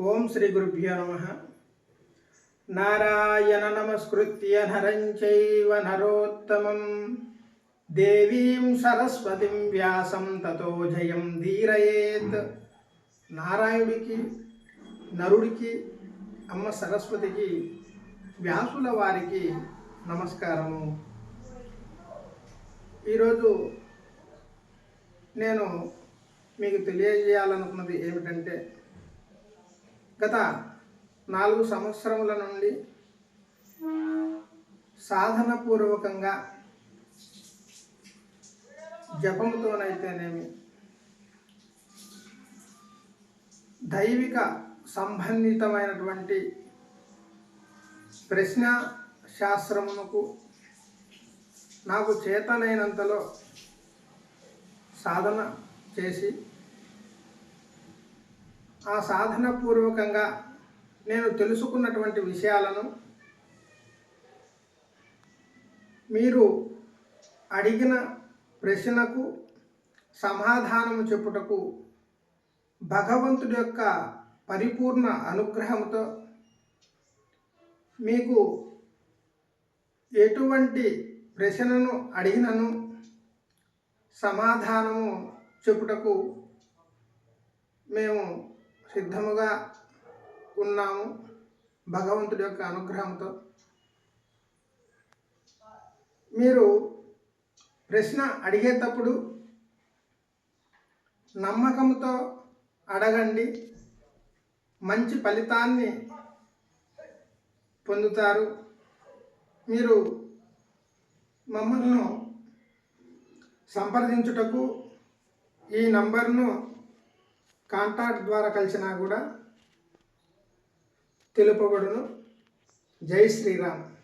ఓం శ్రీ గురుభ్యో నమ. నారాయణ నమస్కృత్య నరం చైవ నరోత్తమం. దేవీం సరస్వతిం వ్యాసం తతో జయం ధీరయేత్. నారాయణుడికి నరుడికి అమ్మ సరస్వతికి వ్యాసుల వారికి నమస్కారము. ఈరోజు నేను మీకు తెలియజేయాలనుకున్నది ఏమిటంటే గత నాలుగు సంవత్సరముల నుండి సాధనపూర్వకంగా జపముతోనైతేనేమి దైవిక సంబంధితమైనటువంటి ప్రశ్న శాస్త్రమునకు నాకు చేతనైనంతలో సాధన చేసి ఆ సాధన పూర్వకంగా నేను తెలుసుకున్నటువంటి విషయాలను మీరు అడిగిన ప్రశ్నకు సమాధానము చెప్పుటకు భగవంతుడి యొక్క పరిపూర్ణ అనుగ్రహంతో మీకు ఎటువంటి ప్రశ్నను అడిగినను సమాధానము చెప్పుటకు మేము సిద్ధముగా ఉన్నాము భగవంతుడి యొక్క అనుగ్రహంతో. మీరు ప్రశ్న అడిగేటప్పుడు నమ్మకంతో అడగండి. మంచి ఫలితాన్ని పొందుతారు. మీరు మమ్మల్ని సంప్రదించుటకు ఈ నంబర్ను కాంటాక్ట్ ద్వారా కలిసినా కూడా తెలుపబడును. జై శ్రీరామ్.